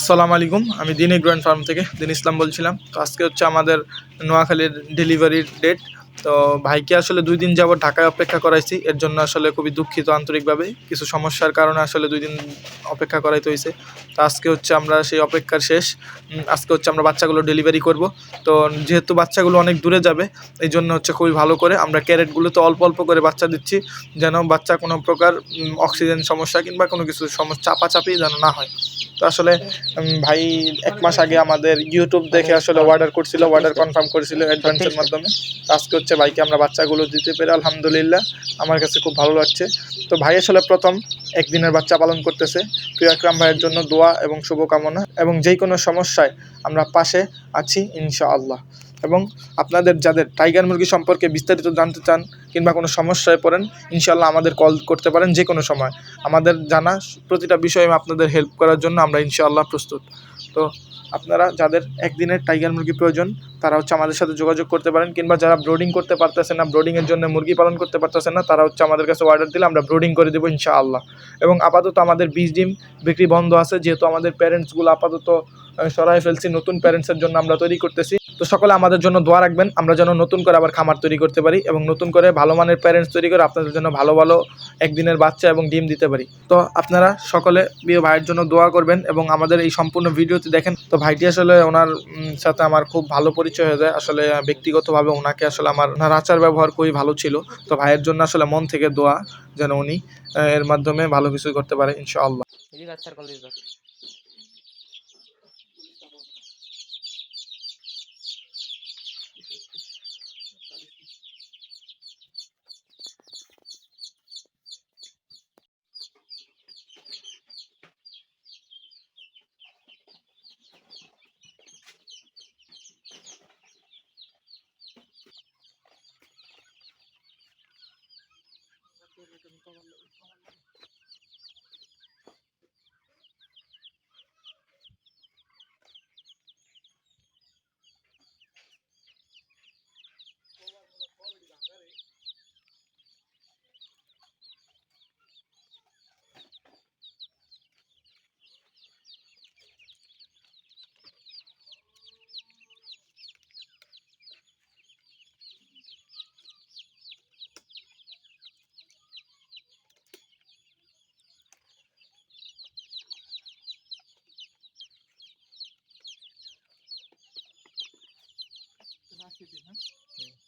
আসসালামু আলাইকুম। আমি দিন গ্র্যান্ড ফার্ম থেকে দিন ইসলাম বলছিলাম। তো আজকে হচ্ছে আমাদের নোয়াখালীর ডেলিভারির ডেট তো ভাইকে আসলে দুই দিন যাবত ঢাকায় অপেক্ষা করাইছি। এর জন্য আসলে খুবই দুঃখিত আন্তরিকভাবে। কিছু সমস্যার কারণে আসলে দুই দিন অপেক্ষা করাইতে হয়েছে তো আজকে হচ্ছে আমরা সেই অপেক্ষার শেষ। আজকে হচ্ছে আমরা বাচ্চাগুলো ডেলিভারি করব। তো যেহেতু বাচ্চাগুলো অনেক দূরে যাবে, এই জন্য হচ্ছে খুবই ভালো করে আমরা ক্যারেটগুলো তো অল্প অল্প করে বাচ্চা দিচ্ছি। যেন বাচ্চা কোনো প্রকার অক্সিজেন সমস্যা কিংবা কোনো কিছু সমস্যা, চাপাচাপি যেন না হয়। তো আসলে ভাই এক মাস আগে আমাদের ইউটিউব দেখে আসলে অর্ডার করছিল অর্ডার কনফার্ম করেছিল অ্যাডভান্সের মাধ্যমে। আজকে হচ্ছে ভাইকে আমরা বাচ্চাগুলো দিতে পেরে আলহামদুলিল্লাহ আমার কাছে খুব ভালো লাগছে। তো ভাই আসলে প্রথম একদিনের বাচ্চা পালন করতেছে। প্রিয় ভাইয়ের জন্য দোয়া এবং শুভকামনা এবং যেই কোনো সমস্যায় আমরা পাশে আছি ইনশাআল্লাহ। এবং আপনাদের যাদের টাইগার মুরগি সম্পর্কে বিস্তারিত জানতে চান কিংবা কোনো সমস্যায় পড়েন ইনশাল্লাহ আমাদের কল করতে পারেন যে কোনো সময়। আমাদের জানা প্রতিটা বিষয়ে আপনাদের হেল্প করার জন্য আমরা ইনশাআল্লাহ প্রস্তুত। তো আপনারা যাদের একদিনের টাইগার মুরগি প্রয়োজন, তারা হচ্ছে আমাদের সাথে যোগাযোগ করতে পারেন, কিংবা যারা ব্রোডিং করতে পারতেছেন না ব্রোডিংয়ের জন্য মুরগি পালন করতে পারতেছেন না, তারা হচ্ছে আমাদের কাছে অর্ডার দিলে আমরা ব্রোডিং করে দেবো ইনশাআল্লাহ। এবং আপাতত আমাদের বীজ ডিম বিক্রি বন্ধ আছে, যেহেতু আমাদের প্যারেন্টসগুলো আপাতত সরাই ফেলছি, নতুন প্যারেন্টসের জন্য আমরা তৈরি করতেছি। তো সকলে আমাদের জন্য দোয়া রাখবেন। আমরা যেন নতুন করে আবার খামার তৈরি করতে পারি এবং নতুন করে ভালো মানের প্যারেন্টস তৈরি করে আপনাদের জন্য ভালো ভালো একদিনের বাচ্চা এবং ডিম দিতে পারি। তো আপনারা সকলে বিয়ে ভাইয়ের জন্য দোয়া করবেন এবং আমাদের এই সম্পূর্ণ ভিডিওটি দেখেন। তো ভাইটি আসলে ওনার সাথে আমার খুব ভালো পরিচয় হয়ে যায়। আসলে ব্যক্তিগতভাবে ওনাকে আসলে আমার, ওনার আচার ব্যবহার খুবই ভালো ছিল। তো ভাইয়ের জন্য আসলে মন থেকে দোয়া যেন উনি, এর মাধ্যমে ভালো কিছু করতে পারে, ইনশাআল্লাহ। talagang kawalaan-kawalaan. bahsediyorsun? Evet.